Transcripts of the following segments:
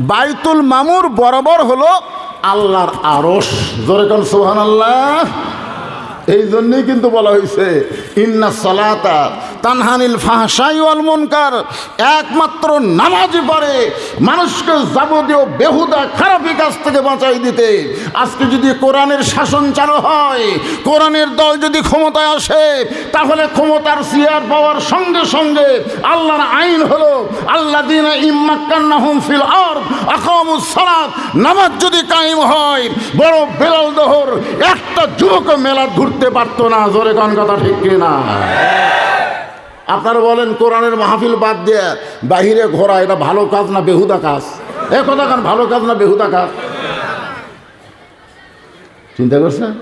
বাইতুল মামুর বরাবর হলো আল্লাহর আরস জোরে কোন সোহান আল্লাহ এই জন্যই কিন্তু বলা হয়েছে, ইন্না সালাতা তানহানিল ফাহসাই ওয়াল মুনকার। একমাত্র নামাজই পারে মানুষকে যাবতীয় বেহুদা, খারাপি কাজ থেকে বাঁচাই দিতে। আজকে যদি কোরআনের শাসন চালু হয়, কোরআনের দল যদি ক্ষমতায় আসে, তাহলে ক্ষমতার চেয়ার পাওয়ার সঙ্গে সঙ্গে আল্লাহর আইন হলো আল্লাহ দিন ইম্মাক্কান্নাহুম ফিল আর আকামুস সালাত। নামাজ যদি কায়েম হয়, বড় বেলাল দহর, একটা যুবক মেলা ঘুরতে পারতো না। জোরে কোন কথা ঠিক কিনা? আপনারা বলেন কোরআনের মাহফিল বাদ দিয়ে বাহিরে ঘোরা এটা ভালো কাজ না বেহুদা কাজ? এ কথা কান ভালো কাজ না বেহুদা কাজ? চিন্তা করছেন?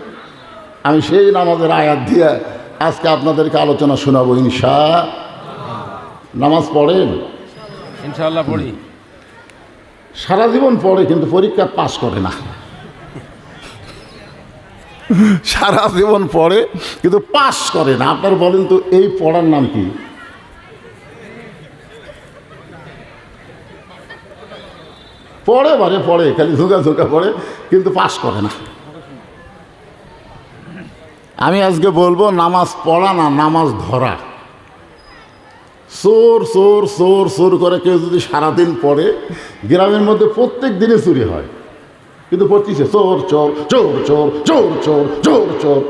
আমি সেই নামাজের আয়াত দিয়ে আজকে আপনাদেরকে আলোচনা শোনাবো ইনশা নামাজ পড়েন? ইনশাআল্লাহ পড়ি। সারা জীবন পড়ে কিন্তু পরীক্ষা পাশ করে না। সারা জীবন পড়ে, কিন্তু পাস করে না। আপনার বলেন তো, এই পড়ার নাম কি? পড়ে বারে পড়ে, খালি ঝুঁকা ঝুঁকা পড়ে, কিন্তু পাস করে না। আমি আজকে বলব, নামাজ পড়া না, নামাজ ধরা। চোর চোর চোর চোর করে কেউ যদি সারাদিন পড়ে, গ্রামের মধ্যে প্রত্যেক দিনে চুরি হয়। কিন্তু পড়তেছে, চোর চোর চোর চোর চোর চোর চোর চোর।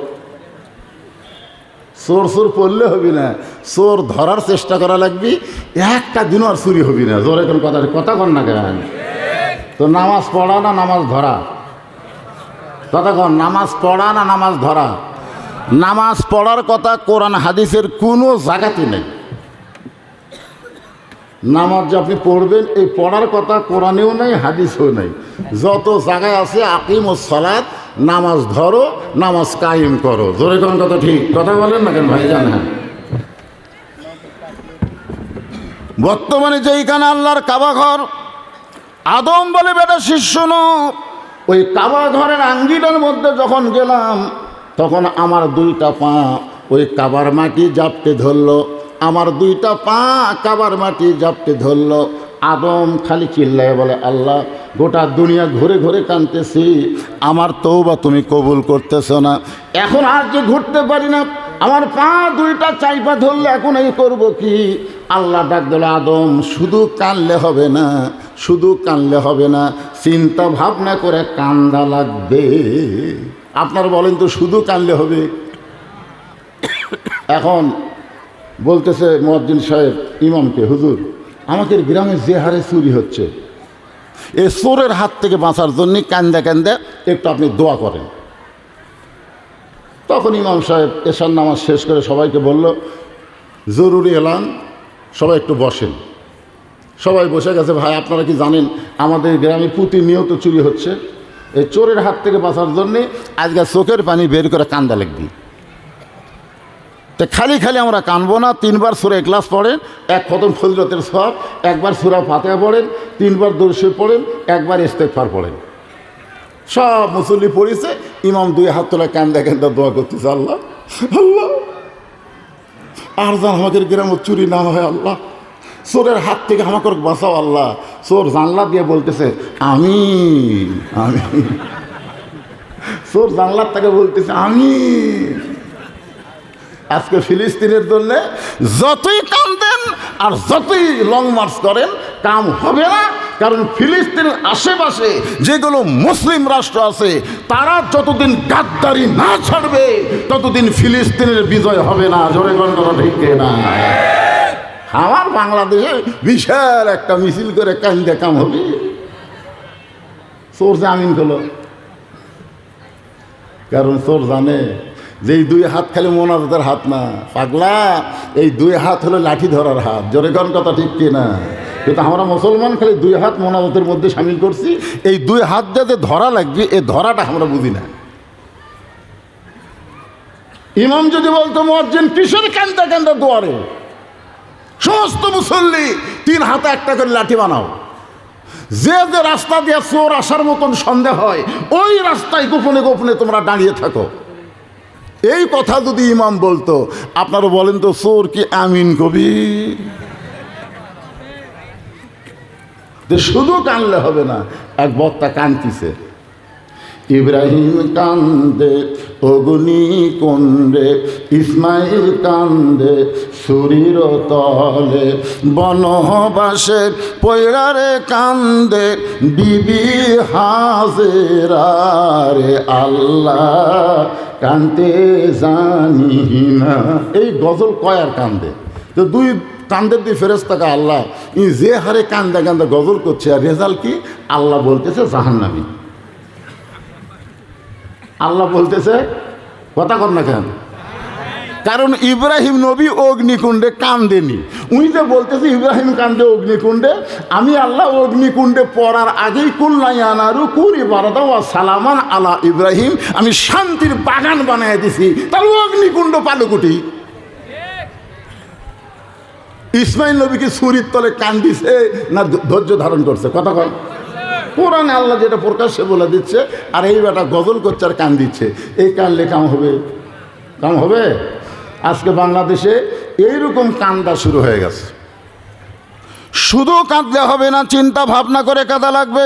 চোর চোর পড়লে হবি না। চোর ধরার চেষ্টা করা লাগবি, একটা দিনও আর চুরি হবি না। জোরে কোন কথা কথা কন না কেন? তো নামাজ পড়া না নামাজ ধরা? কথা কন, নামাজ পড়া না নামাজ ধরা? নামাজ পড়ার কথা কোরআন, হাদিসের কোনো জায়গাতে নেই। নামাজ যে আপনি পড়বেন, এই পড়ার কথা কোরআনেও নেই, হাদিসেও নেই। যত জায়গায় আছে, আকিম ও সলাদ নামাজ ধরো, নামাজ কায়েম করো। জোরে কোন কথা ঠিক? কথা বলেন না কেন? ভাই জান হ্যাঁ। বর্তমানে যেইখানে আল্লাহর কাবা ঘর, আদম বলে, বেটা, শিষ্য ওই কাবা ঘরের আঙ্গিটার মধ্যে যখন গেলাম, তখন আমার দুইটা পা ওই কাবার মাটি জাপটে ধরলো। আমার দুইটা পা কাবার মাটি জাপটে ধরলো। আদম খালি চিল্লায় বলে, আল্লাহ, গোটা দুনিয়া ঘুরে ঘুরে কানতেছি। আমার তৌবা তুমি কবুল করতেছ না। এখন আর যে ঘুরতে পারি না। আমার পা দুইটা চাইপা ধরলে এখন এই করব কি? আল্লাহ ডাক দিল, আদম, শুধু কানলে হবে না, শুধু কানলে হবে না। চিন্তা ভাবনা করে কান্দা লাগবে। আপনার বলেন তো, শুধু কানলে হবে? এখন বলতেছে মজ্জিন সাহেব, ইমামকে, হুজুর, আমাদের গ্রামে যে হারে চুরি হচ্ছে, এই চোরের হাত থেকে বাঁচার জন্য কান্দা কান্দা একটু আপনি দোয়া করেন। তখন ইমাম সাহেব এশার নামাজ শেষ করে সবাইকে বলল, জরুরি এলান, সবাই একটু বসেন। সবাই বসে গেছে, ভাই, আপনারা কি জানেন, আমাদের গ্রামে প্রতিনিয়ত চুরি হচ্ছে। এই চোরের হাত থেকে বাঁচার জন্যে আজকে চোখের পানি বের করে কান্দা লাগবি। তো খালি খালি আমরা কানবো না, তিনবার সুরা ক্লাস পড়েন, এক খতম ফজরতের সব, একবার সুরা ফাতেহা পড়েন, তিনবার দর্শে পড়েন, একবার ইস্তেকফার পড়েন। সব মুসল্লি পড়েছে, ইমাম দুই হাত তোলা কান্দা কান্দা দোয়া করতেছে, আল্লাহ আল্লাহ। আর যেন আমাদের গ্রামে চুরি না হয়, আল্লাহ, চোরের হাত থেকে আমাকে বাঁচাও, আল্লাহ। চোর জানলা দিয়ে বলতেছে আমি আমি চোর জানলার থেকে বলতেছে আমি আজকে ফিলিস্তিনের জন্য যতই কান্দেন আর যতই লং মার্চ করেন, কাম হবে না। কারণ ফিলিস্তিনের আশেপাশে যেগুলো মুসলিম রাষ্ট্র আছে, তারা যতদিন গাদ্দারি না ছাড়বে, ততদিন ফিলিস্তিনের বিজয় হবে না। জোরে গণ ঠিক না আমার বাংলাদেশে বিশাল একটা মিছিল করে কান্দে কাম হবে। চোর জামিন করল কারণ চোর জানে যে এই দুই হাত খালি মোনাজাতের হাত না, পাগলা, এই দুই হাত হলো লাঠি ধরার হাত। জোরে কোন কথা ঠিক কি না? কিন্তু আমরা মুসলমান খালি দুই হাত মোনাজাতের মধ্যে সামিল করছি। এই দুই হাত দিয়ে যে ধরা লাগবে, এই ধরাটা আমরা বুঝি না। ইমাম যদি বলতো মর্জিন কিশোর কান্দা কান্দা দুয়ারে? সমস্ত মুসল্লি তিন হাতে একটা করে লাঠি বানাও। যে যে রাস্তা দিয়ে চোর আসার মতন সন্দেহ হয়, ওই রাস্তায় গোপনে গোপনে তোমরা দাঁড়িয়ে থাকো। এই কথা যদি ইমাম বলতো, আপনারা বলেন তো, সোর কি আমিন কবি শুধু কানলে হবে না, এক বক্তা কান্তিছে ইব্রাহিম কান্দে, অগ্নি কুণ্ডে ইসমাইল কান্দে, সুরির তলে বনবাসে পৈরারে কান্দে, বিবি হাজেরারে আল্লাহ কান্দে জানি না। এই গজল কয় আর কান্দে? তো দুই কান্দের দিয়ে থাকা আল্লাহ ই যে হারে কান্দা কান্দা গজল করছে, আর রেজাল্ট কি? আল্লাহ বলতেছে, জাহান্নামী। আল্লাহ বলতেছে, কথা কর না কেন? কারণ ইব্রাহিম নবী অগ্নিকুণ্ডে কান্দেনি। উনি যে বলতেছে, ইব্রাহিম কান্দে অগ্নিকুণ্ডে। আমি আল্লাহ অগ্নিকুণ্ডে পড়ার আগেই, কুল্লাই আনারু কুরি বারাদা ও সালামান আলা ইব্রাহিম। আমি শান্তির বাগান বানায় দিছি। তাহলে অগ্নিকুণ্ড পালুকুটি। ইসমাইল নবীকে সুরির তলে কান্দিছে না ধৈর্য ধারণ করছে? কথা কয় কোরআনে আল্লাহ যেটা প্রকাশ্যে বলে দিচ্ছে, আর এই বেটা গজল করছে আর কান দিচ্ছে এই কানলে কাম হবে? কাম হবে? আজকে বাংলাদেশে এইরকম কান্দা শুরু হয়ে গেছে। শুধু কাঁদলে হবে না, চিন্তা ভাবনা করে কাঁদা লাগবে।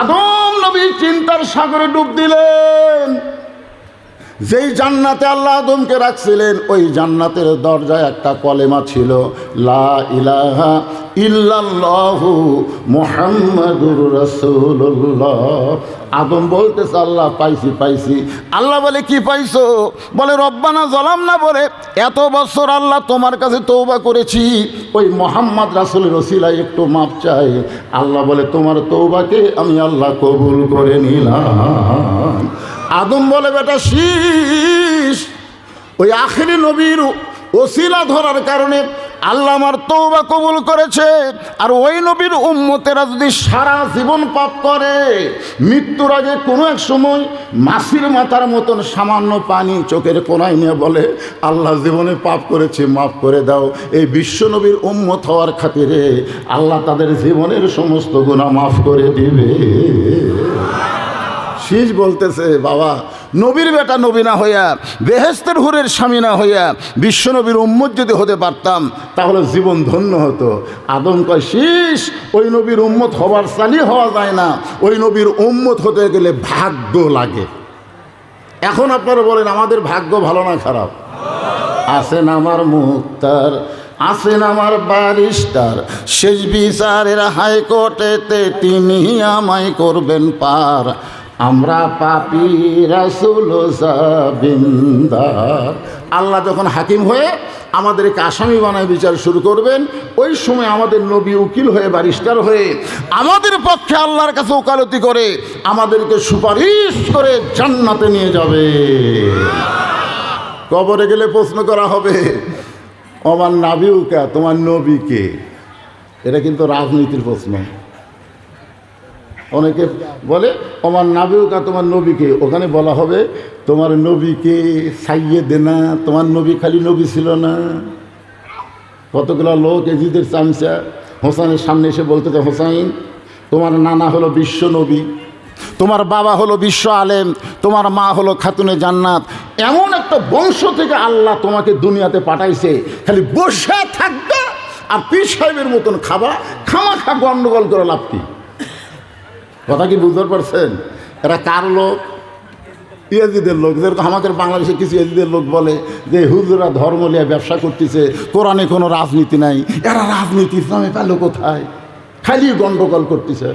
আদম নবী চিন্তার সাগরে ডুব দিলেন। যেই জান্নাতে আল্লাহ আদমকে রাখছিলেন, ওই জান্নাতের দরজায় একটা কলেমা ছিল, লা ইলাহা ইল্লাল্লাহু মুহাম্মাদুর রাসূলুল্লাহ। আদম বলতেছে, আল্লাহ, পাইছি পাইছি। আল্লাহ বলে, কি পাইছো? বলে, রব্বানা জলাম না বলে, এত বছর আল্লাহ তোমার কাছে তৌবা করেছি, ওই মোহাম্মদ রাসুলের রসিলায় একটু মাপ চাই। আল্লাহ বলে, তোমার তৌবাকে আমি আল্লাহ কবুল করে নিলাম। আদম বলে, বেটা শীষ ওই আখেরি নবীর ওসিলা ধরার কারণে আল্লাহ আমার তৌবা কবুল করেছে। আর ওই নবীর উম্মতেরা যদি সারা জীবন পাপ করে, মৃত্যুর আগে কোনো এক সময় মাসির মাথার মতন সামান্য পানি চোখের কোনায় নিয়ে বলে, আল্লাহ জীবনে পাপ করেছে, মাফ করে দাও। এই বিশ্ব নবীর উম্মত হওয়ার খাতিরে আল্লাহ তাদের জীবনের সমস্ত গুণা মাফ করে দিবে। শীষ বলতেছে, বাবা, নবীর বেটা নবী না হইয়া বেহেস্তের হুরের স্বামী না হইয়া বিশ্বনবীর উম্মত যদি হতে পারতাম, তাহলে জীবন ধন্য হতো। আদম কয়, শীষ, ওই নবীর উম্মত হবার চালি হওয়া যায় না। ওই নবীর উম্মত হতে গেলে ভাগ্য লাগে। এখন আপনারা বলেন, আমাদের ভাগ্য ভালো না খারাপ? আছেন আমার মুক্তার আছেন আমার বারিস্টার শেষ বিচারের হাইকোর্টেতে তিনি আমায় করবেন পার। আমরা পাপি রাসুল আল্লাহ যখন হাকিম হয়ে আমাদেরকে আসামি বানায় বিচার শুরু করবেন, ওই সময় আমাদের নবী উকিল হয়ে বারিস্টার হয়ে আমাদের পক্ষে আল্লাহর কাছে ওকালতি করে আমাদেরকে সুপারিশ করে জান্নাতে নিয়ে যাবে। কবরে গেলে প্রশ্ন করা হবে, আমার নাবিউকা, তোমার নবীকে? এটা কিন্তু রাজনীতির প্রশ্ন। অনেকে বলে, আমার নাবিউকা তোমার নবীকে। ওখানে বলা হবে, তোমার নবীকে সাইয়ে দে না তোমার নবী খালি নবী ছিল না। কতগুলো লোক এজিদের চামচা হোসাইনের সামনে এসে বলতে বলতেছে হোসাইন তোমার নানা হলো বিশ্ব নবী, তোমার বাবা হলো বিশ্ব আলেম, তোমার মা হলো খাতুনে জান্নাত। এমন একটা বংশ থেকে আল্লাহ তোমাকে দুনিয়াতে পাঠাইছে। খালি বসে থাকবে আর পীর সাহেবের মতন খাবা খামা খা গন্ডগোল করে লাভ কি? কথা কি বুঝতে পারছেন? এরা কার লোক? ইয়াজিদের লোক। যেরকম আমাদের বাংলাদেশে কিছু ইয়াজিদের লোক বলে যে, হুজুরা ধর্ম নিয়ে ব্যবসা করতেছে, কোরআনে কোনো রাজনীতি নাই। এরা রাজনীতি, ইসলামে পেল কোথায়? খালি গণ্ডগোল করতেছে।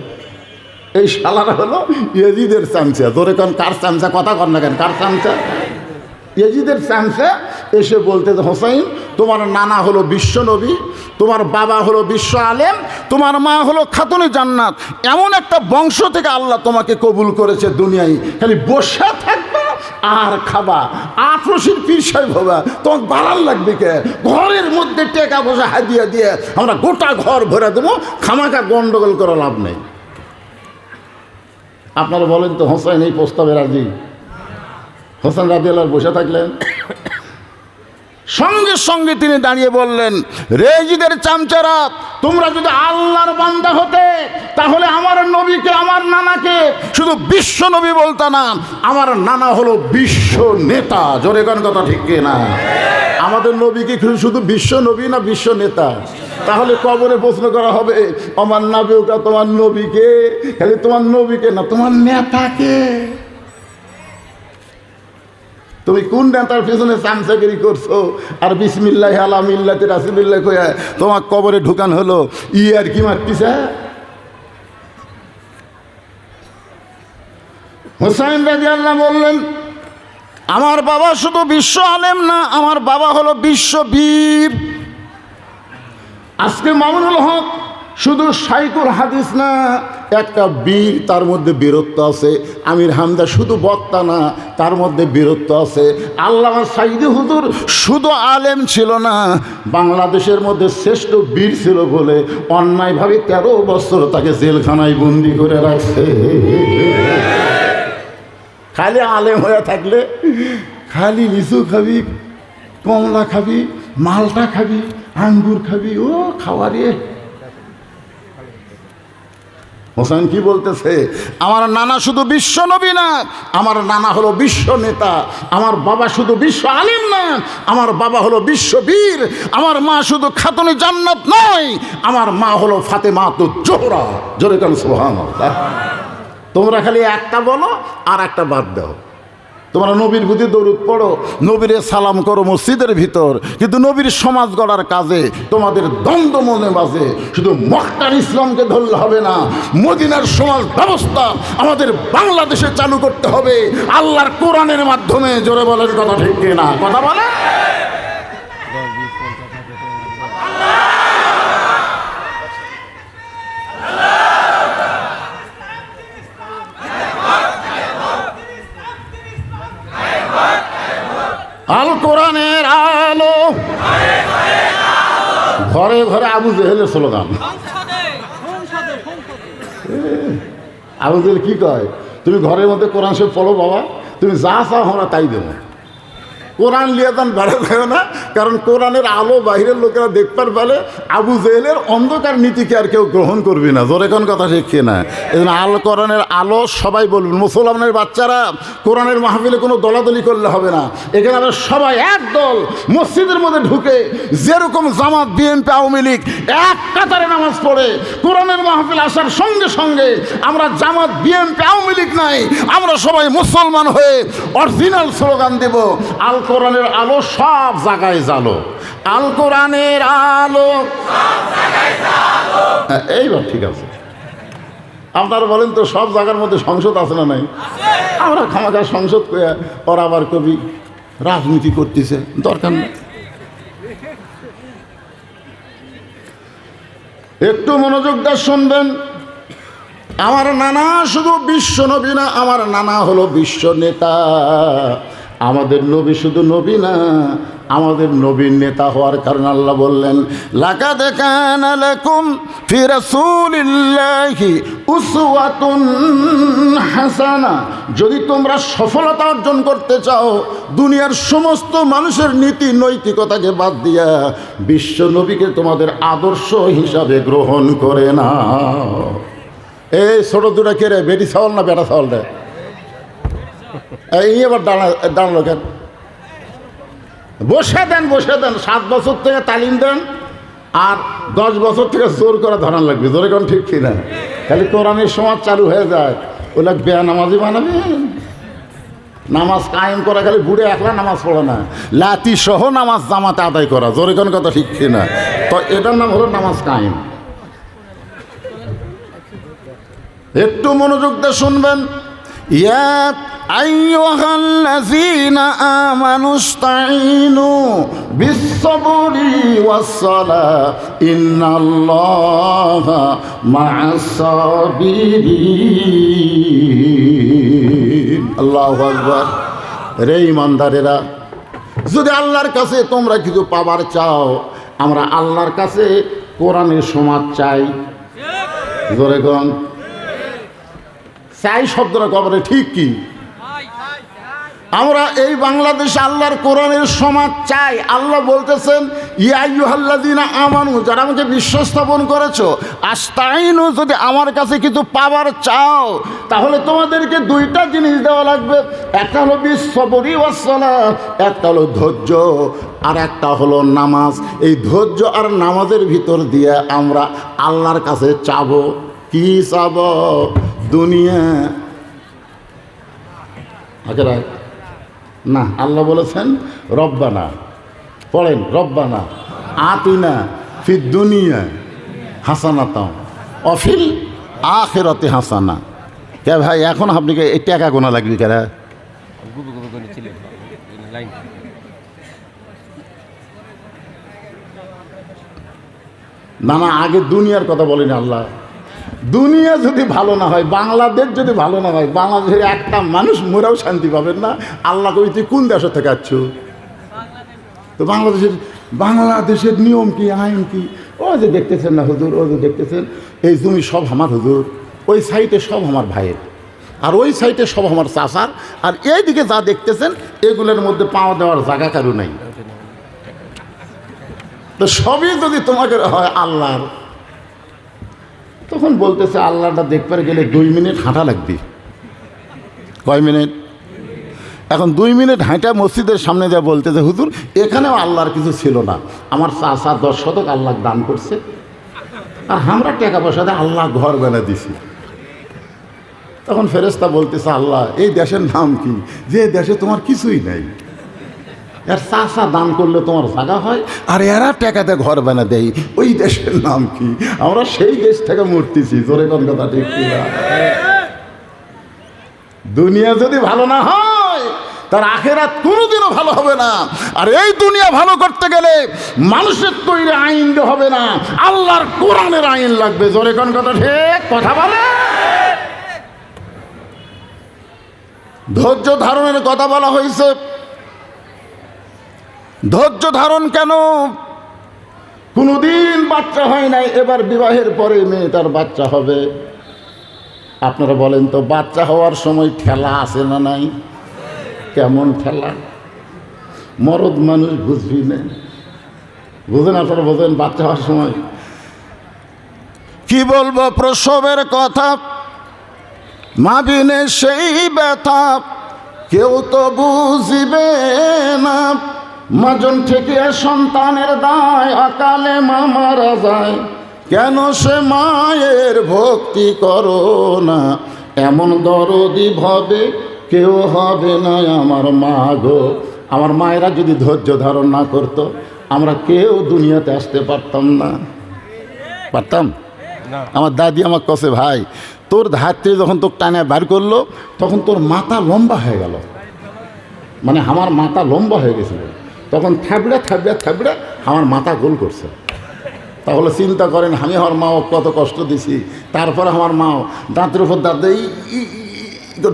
এই শালারা হলো ইয়াজিদের চামচা। কন, কার চামচা? কথা কর না কেন, কার চামচা? ইয়েজিদের চামচা এসে বলতে যে, হোসাইন তোমার নানা হলো বিশ্ব নবী তোমার বাবা হলো বিশ্ব আলেম তোমার মা হলো খাতুনে জান্নাত। এমন একটা বংশ থেকে আল্লাহ তোমাকে কবুল করেছে দুনিয়ায়। খালি বসে থাকবে আর খাবা। আঠারোশির পীর সাহেব হবা। তোমার বাড়ার লাগবে কে? ঘরের মধ্যে টেকা বসে হাদিয়া দিয়ে আমরা গোটা ঘর ভরে দেবো। খামাকা গন্ডগোল করা লাভ নেই। আপনারা বলেন তো হোসাইন এই প্রস্তাবে রাজি? হোসেন রাজি আল্লাহ বসে থাকলেন। সঙ্গে সঙ্গে তিনি দাঁড়িয়ে বললেন, রেজিদের চামচারা, তোমরা যদি আল্লাহর বান্দা হতে, তাহলে আমার নবীকে, আমার নানাকে শুধু বিশ্ব নবী বলতা না, আমার নানা হলো বিশ্ব নেতা। জোরে কোন কথা ঠিক না? আমাদের নবী কি শুধু বিশ্ব নবী না বিশ্ব নেতা? তাহলে কবরে প্রশ্ন করা হবে, আমার নাবিওকা তোমার নবীকে? খালি তোমার নবীকে না, তোমার নেতাকে? তুমি কোন নেতার পেছনে চামচাগিরি করছ? আর বিসমিল্লাহ আলামিল্লাতে রাসিবিল্লাহ কয়া তোমার কবরে ঢুকান হলো। ই আর কি মারতিছে? হুসাইন রাজি আল্লাহ বললেন, আমার বাবা শুধু বিশ্ব আলেম না, আমার বাবা হলো বিশ্ববীর আজকে মামুনুল হক শুধু সাইকুল হাদিস না, একটা বীর তার মধ্যে বীরত্ব আছে, আমির হামদা শুধু বক্তা না, তার মধ্যে বীরত্ব আছে। আল্লাহ সাইদি হুজুর শুধু আলেম ছিল না, বাংলাদেশের মধ্যে শ্রেষ্ঠ বীর ছিল বলে অন্যায়ভাবে তেরো বছর তাকে জেলখানায় বন্দি করে রাখছে। খালি আলেম হয়ে থাকলে খালি লিচু খাবি, কমলা খাবি, মালটা খাবি, আঙ্গুর খাবি, ও খাওয়ারে। হোসেন কি বলতেছে? আমার নানা শুধু বিশ্ব নবী না, আমার নানা হলো বিশ্ব নেতা, আমার বাবা শুধু বিশ্ব আলিম না, আমার বাবা হলো বিশ্ববীর আমার মা শুধু খাতুনি জান্নাত নয়, আমার মা হলো ফাতে মা তো জোহরা। জোরে কেন সোহান তোমরা খালি একটা বলো আর একটা বাদ দাও। তোমরা নবীর প্রতি দরুদ পড়ো, নবীরে সালাম করো মসজিদের ভিতর। কিন্তু নবীর সমাজ গড়ার কাজে তোমাদের দ্বন্দ্ব মনে বাজে। শুধু মক্কার ইসলামকে ধরলে হবে না, মদিনার সমাজ ব্যবস্থা আমাদের বাংলাদেশে চালু করতে হবে। আল্লাহর কোরআনের মাধ্যমে, জোরে বলেন, কথা ঠিক না কথা বলে আল কোরআনের আলো। ঘরে ঘরে আবু জেহেলের স্লোগান। আবু জেহেল কি কয়? তুমি ঘরের মধ্যে কোরআন সে পড়ো বাবা, তুমি যা চাও আমরা তাই দেবো। কোরআন লিয়ে দান বেড়ে দেয় না, কারণ কোরআনের আলো বাইরের লোকেরা দেখবার পেলে আবু জেহেলের অন্ধকার নীতিকে আর কেউ গ্রহণ করবি না? জোরে কোন কথা শিখছে না? এই জন্য আল কোরআনের আলো সবাই বলবেন, মুসলমানের বাচ্চারা কোরআনের মাহফিলে কোনো দলাদলি করলে হবে না। এখানে আমরা সবাই এক দল, মসজিদের মধ্যে ঢুকে যেরকম জামাত, বিএনপি, আওয়ামী লীগ এক কাতারে নামাজ পড়ে, কোরআনের মাহফিল আসার সঙ্গে সঙ্গে আমরা জামাত, বিএনপি, আওয়ামী লীগ নাই, আমরা সবাই মুসলমান হয়ে অরিজিনাল স্লোগান দেব, আল কোরআনের আলো সব জায়গায় জালো। আল কোরআনের আলো এইবার ঠিক আছে। আপনারা বলেন তো, সব জায়গার মধ্যে সংসদ আছে না নাই? আমরা খামাখা সংসদ ওরা আবার কবি রাজনীতি করতেছে, দরকার নেই। একটু মনোযোগ দিয়ে শুনবেন। আমার নানা শুধু বিশ্ব নবী না, আমার নানা হলো বিশ্ব নেতা। আমাদের নবী শুধু নবী না, আমাদের নবীর নেতা হওয়ার কারণে আল্লাহ বললেন লাকা দেখান হাসানা। যদি তোমরা সফলতা অর্জন করতে চাও, দুনিয়ার সমস্ত মানুষের নীতি নৈতিকতাকে বাদ দিয়া বিশ্ব নবীকে তোমাদের আদর্শ হিসাবে গ্রহণ করে না এই ছোট দুটা কে রে, বেটি চাউল না বেটা চাউল রে? এই আবার দাঁড়া, দাঁড়াল কেন? বসে দেন বসে দেন। সাত বছর থেকে তালিম দেন আর দশ বছর থেকে জোর করে ধরান লাগবে। জোরে কোন ঠিক না খালি কোরআনের সমাজ চালু হয়ে যায়। ওগুলো বেয়া নামাজি বানাবেন নামাজ কায়েম করা খালি বুড়ে একলা নামাজ পড়ে না। লাতি সহ নামাজ জামাতে আদায় করা। জোরে কোন কথা ঠিক কি না তো এটার নাম হলো নামাজ কায়েম। একটু মনোযোগ দিয়ে শুনবেন। ইয়া আইয়ুহাল্লাযীনা আমানু ইসতাঈনু বিস-সাবরি ওয়াস-সালাহ ইন্নাল্লাহা মা'আস-সাবিরিন। আল্লাহু আকবার। রে ইমানদারেরা যদি আল্লাহর কাছে তোমরা কিছু পাবার চাও, আমরা আল্লাহর কাছে কোরআনের সমাজ চাই। জোরে চাই শব্দটা কবরে, ঠিক কি? আমরা এই বাংলাদেশে আল্লাহর কোরআনের সমাজ চাই। আল্লাহ বলতেছেন ইয়াইহাল্লাদিনা আমানু, যারা আমাকে বিশ্বাস স্থাপন করেছ, আস্তাইনু, যদি আমার কাছে কিছু পাওয়ার চাও, তাহলে তোমাদেরকে দুইটা জিনিস দেওয়া লাগবে। একটা হলো বিশ্ববরি ওয়াসলা একটা হলো ধৈর্য, আর একটা হলো নামাজ। এই ধৈর্য আর নামাজের ভিতর দিয়ে আমরা আল্লাহর কাছে চাবো। কি চাব? দুনিয়া। আগে রাখ। না। আল্লাহ বলেছেন, রব্বানা। পড়েন, রব্বানা। আতিনা ফি দুনিয়া হাসানাতাম অফিল আখেরতে হাসানা। কে ভাই, এখন আপনাকে এই টাকা গোনা লাগবে কেরা না না, আগে দুনিয়ার কথা বলেন আল্লাহ। দুনিয়া যদি ভালো না হয়, বাংলাদেশ যদি ভালো না হয়, বাংলাদেশের একটা মানুষ মোরাও শান্তি পাবেন না। আল্লাহ কবি তুই কোন দেশ থেকে আছ তো বাংলাদেশের বাংলাদেশের নিয়ম কি, আইন কি? ও যে দেখতেছেন না হুজুর, ও যে দেখতেছেন, এই জমি সব আমার হুজুর, ওই সাইডে সব আমার ভাইয়ের। আর ওই সাইডে সব আমার চাষার আর এইদিকে যা দেখতেছেন, এগুলোর মধ্যে পাওয়া দেওয়ার জায়গা কারও নাই। তো সবই যদি তোমাকে হয় আল্লাহর তখন বলতেছে, আল্লাহটা দেখতে গেলে দুই মিনিট হাঁটা লাগবে। কয় মিনিট? এখন দুই মিনিট হাঁটা মসজিদের সামনে যা বলতেছে, হুজুর, এখানেও আল্লাহর কিছু ছিল না। আমার চাষা দশ শতক আল্লাহ দান করছে। আর আমরা টাকা পয়সা দিয়ে আল্লাহ ঘর বেনা দিছি। তখন ফেরেস্তা বলতেছে, আল্লাহ, এই দেশের নাম কি? যে দেশে তোমার কিছুই নাই। এর চাষা দান করলে তোমার জায়গা হয়? আর এরা টাকাতে ঘর বানা দেয়। ওই দেশের নাম কি? আমরা সেই দেশ থেকে মূর্তিছি, জোরে কোন কথা ঠিক দুনিয়া যদি ভালো না হয়, তার আখেরাত কোনোদিনও ভালো হবে না। আর এই দুনিয়া ভালো করতে গেলে মানুষের তৈরি আইন হবে না। আল্লাহর কোরআনের আইন লাগবে, জোরে কোন কথা ঠিক? কথা বলে? ধৈর্য ধারণের কথা বলা হয়েছে। ধৈর্য ধারণ কেন? কোনোদিন বাচ্চা হয় নাই, এবার বিবাহের পরে মেয়েটার বাচ্চা হবে। আপনারা বলেন তো, বাচ্চা হওয়ার সময় ঠেলা আছে না নাই? কেমন ঠেলা? মরদ মানুষ বুঝবি না। বুঝেন আপনারা, বোঝেন বাচ্চা হওয়ার সময়। কি বলব, প্রসবের কথা? মাবিনে সেই ব্যথা, কেউ তো বুঝিবে না। মাজন থেকে সন্তানের দায় আকালে মা মারা যায়। কেন সে মায়ের ভক্তি করো না? এমন দরদি ভবে কেউ হবে না আমার মা গো। আমার মায়েরা যদি ধৈর্য ধারণ না করতো আমরা কেউ দুনিয়াতে আসতে পারতাম না। পারতাম? আমার দাদি আমার কষে ভাই তোর ধাত্রে যখন তোর টানে বার করল তখন তোর মাথা লম্বা হয়ে গেল। মানে আমার মাথা লম্বা হয়ে গেছিল। তখন থাবড়ে থাবড়ে থাবড়ে আমার মাথা গোল করছে। তাহলে চিন্তা করেন, আমি আমার মাও কত কষ্ট দিছি। তারপরে আমার মাও দাঁতের উপর দাঁত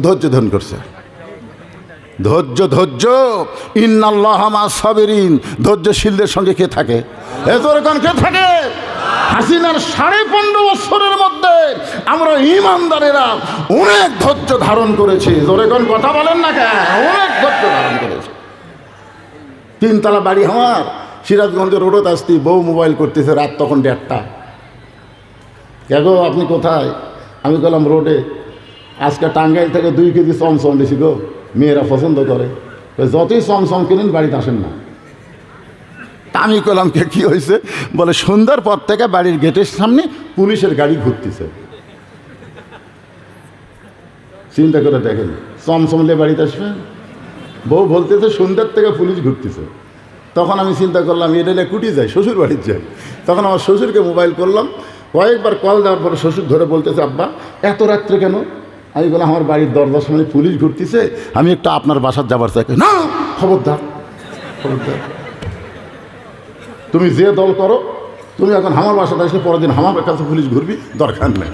ধৈর্য ধারণ করছে। ধৈর্য ধৈর্য, ইন্নাল্লাহ মা সাবেরিন। ধৈর্যশীলদের সঙ্গে কে থাকে? কে থাকে? হাসিনার সাড়ে পনেরো বছরের মধ্যে আমরা ইমানদারেরা অনেক ধৈর্য ধারণ করেছি। জোরে কথা বলেন না কেন? অনেক ধৈর্য ধারণ করেছি। তিনতলা বাড়ি আমার সিরাজগঞ্জ রোডত আসতি বউ মোবাইল করতেছে রাত তখন দেড়টা। গো আপনি কোথায়? আমি গেলাম রোডে। আজকে টাঙ্গাইল থেকে দুই কেজি চমচম দিছি গো। মেয়েরা পছন্দ করে। যতই চমচম কিনেন, বাড়িতে আসেন না। আমি কলাম কে, কী হয়েছে বলে, সন্ধ্যার পর থেকে বাড়ির গেটের সামনে পুলিশের গাড়ি ঘুরতেছে। চিন্তা করে দেখেন চমচমলে বাড়িতে আসবেন? বউ বলতেছে, সন্ধ্যার থেকে পুলিশ ঘুরতেছে। তখন আমি চিন্তা করলাম, এটা কুটি যায় শ্বশুর বাড়ির যাই তখন আমার শ্বশুরকে মোবাইল করলাম। কয়েকবার কল দেওয়ার পরে শ্বশুর ধরে বলতেছে, আব্বা, এত রাত্রে কেন? আমি বললাম, আমার বাড়ির দরজার সামনে পুলিশ ঘুরতেছে, আমি একটু আপনার বাসার যাবার চাই। না, খবরদার খবরদার। তুমি যে দল করো, তুমি এখন আমার বাসাতে আসলে পরের দিন আমার কাছে পুলিশ ঘুরবি, দরকার নেই।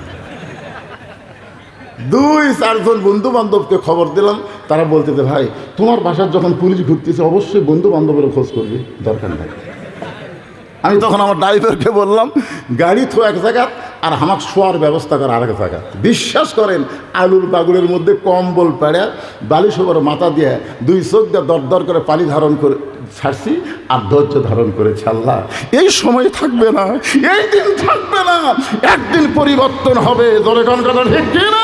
দুই চারজন বন্ধু বান্ধবকে খবর দিলাম, তারা বলতেছে ভাই, তোমার বাসার যখন পুলিশ ঘুরতেছে, অবশ্যই বন্ধু বান্ধবের খোঁজ করবি, দরকার নাই। আমি তখন আমার ড্রাইভারকে বললাম, গাড়ি থো এক জায়গা আর আমাকে শোয়ার ব্যবস্থা করে আরেক জায়গা। বিশ্বাস করেন, আলুর বাগুলের মধ্যে কম্বল পেড়ে, বালিশ ওপর মাথা দিয়ে দুই চোখ দিয়ে দর দর করে পানি ধারণ করে ছাড়ছি আর ধৈর্য ধারণ করেছে, আল্লাহ। এই সময় থাকবে না, এই দিন থাকবে না, একদিন পরিবর্তন হবে কোন কথা ঠিক না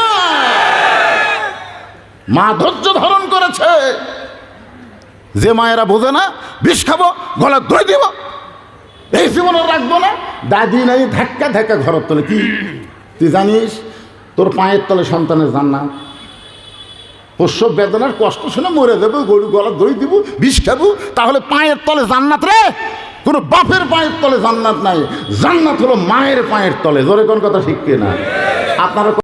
মা ধৈর্য ধারণ করেছে। যে মায়েরা বোঝে না, বিষ খাব, গলা ধরে দিব। এই জীবনে রাখব না। দাদি নাই, ধাক্কা ধাক্কা ঘরের তলে। কি? তুই জানিস, তোর পায়ের তলে সন্তানের জান্নাত প্রসব বেদনার কষ্ট শুনে মরে দেবো গরু গলা দই দিব, বিষ খাব। তাহলে পায়ের তলে জান্নাত রে? কোনো বাপের পায়ের তলে জান্নাত নাই। জান্নাত হলো মায়ের পায়ের তলে। জোরে কোন কথা শিখকে না আপনারা